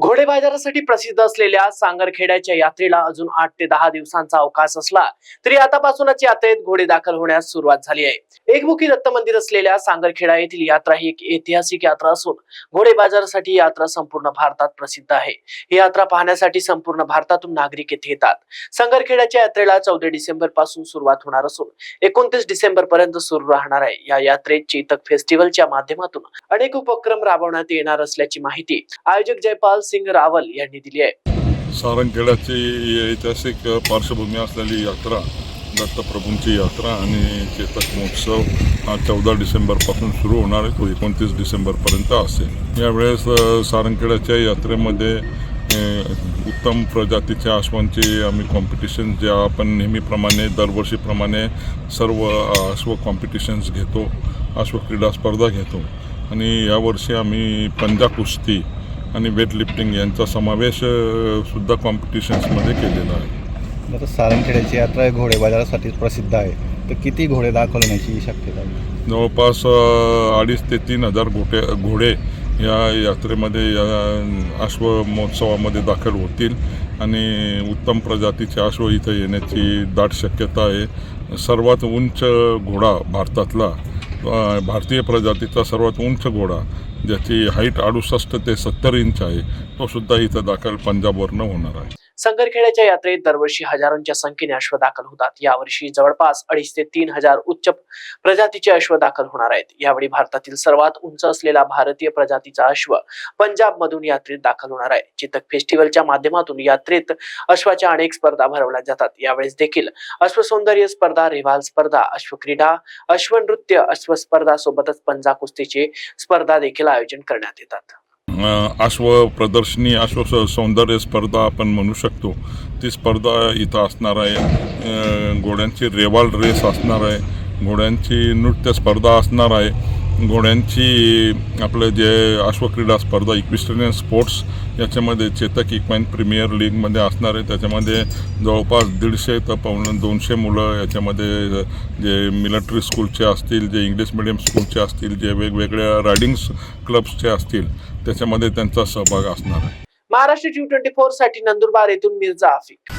घोडे बाजारासाठी प्रसिद्ध असलेल्या सांगरखेड्याच्या यात्रेला अजून आठ ते दहा दिवसांचा अवकाश असला तरी आतापासूनच यात्रेत घोडे दाखल होण्यास सुरुवात झाली आहे. एकमुखी दत्त मंदिर असलेल्या सांगरखेडा येथील यात्रा ही एक ऐतिहासिक यात्रा असून घोडे बाजारासाठी यात्रा संपूर्ण भारतात प्रसिद्ध आहे. ही यात्रा पाहण्यासाठी संपूर्ण भारतातून नागरिक येथे येतात. सांगरखेड्याच्या यात्रेला चौदा डिसेंबरपासून सुरुवात होणार असून एकोणतीस डिसेंबर पर्यंत सुरू राहणार आहे. या यात्रेत चेतक फेस्टिवलच्या माध्यमातून अनेक उपक्रम राबवण्यात येणार असल्याची माहिती आयोजक जयपाल सिंग रावल यांनी दिली आहे. सारंगखेड्याची ऐतिहासिक पार्श्वभूमी असलेली यात्रा दत्तप्रभूंची यात्रा आणि चेतक महोत्सव हा चौदा डिसेंबरपासून सुरू होणार आहे. तो एकोणतीस डिसेंबरपर्यंत असेल. यावेळेस अ, सारंगखेड्याच्या यात्रेमध्ये उत्तम प्रजातीच्या अश्वांचे आम्ही कॉम्पिटिशन ज्या आपण नेहमीप्रमाणे दरवर्षीप्रमाणे सर्व अश्व कॉम्पिटिशन्स घेतो अश्व क्रीडा स्पर्धा घेतो. आणि यावर्षी आम्ही पंजा कुस्ती आणि वेट लिफ्टिंग यांचा समावेश सुद्धा कॉम्पिटिशन्समध्ये केलेला आहे. आता सारंगखेड्याची यात्रा घोडे बाजारासाठी प्रसिद्ध आहे. तर किती घोडे दाखवण्याची शक्यता आहे? जवळपास अडीच ते तीन हजार घोटे घोडे या यात्रेमध्ये या अश्व महोत्सवामध्ये दाखल होतील. आणि उत्तम प्रजातीचे अश्व इथं येण्याची दाट शक्यता आहे. सर्वात उंच घोडा भारतातला भारतीय प्रजातीचा सर्वात उंच घोडा ज्याची हाईट अडुसष्ट ते सत्तर इंच आहे तो सुद्धा इथं दाखल पंजाबवरनं होणार आहे. संगरखेड्याच्या यात्रेत दरवर्षी हजारोंच्या संख्येने अश्व दाखल होतात. यावर्षी जवळपास अडीच ते तीन हजार उच्च प्रजातीचे अश्व दाखल होणार आहेत. यावेळी भारतातील सर्वात उंच असलेला भारतीय प्रजातीचा अश्व पंजाब मधून यात्रेत दाखल होणार आहे. चितक फेस्टिवलच्या माध्यमातून यात्रेत अश्वाच्या अनेक स्पर्धा भरवल्या जातात. यावेळेस देखील अश्व सौंदर्य स्पर्धा रेवाल स्पर्धा अश्वक्रीडा अश्वनृत्य अश्व स्पर्धा सोबतच पंजा कुस्तीची स्पर्धा देखील आयोजन करण्यात येतात. अश्व प्रदर्शनी अश्व सौंदर्य स्पर्धा आपण म्हणू शकतो. ती स्पर्धा इथं असणार आहे. घोड्यांची रेवाल रेस असणार आहे. घोड्यांची नृत्य स्पर्धा असणार आहे. घोड्यांची आपलं जे अश्वक्रीडा स्पर्धा इक्विस्टरियन स्पोर्ट्स याच्यामध्ये चेतक इक्वाईन प्रीमियर लीगमध्ये असणार आहे. त्याच्यामध्ये जवळपास दीडशे तर पावणे दोनशे मुलं याच्यामध्ये जे मिलिटरी स्कूलचे असतील जे इंग्लिश मिडियम स्कूलचे असतील जे वेगवेगळ्या रायडिंग्स क्लब्सचे असतील त्याच्यामध्ये त्यांचा सहभाग असणार आहे. महाराष्ट्र टी ट्वेंटी फोरसाठी नंदुरबार येथून मिर्झा आफिक.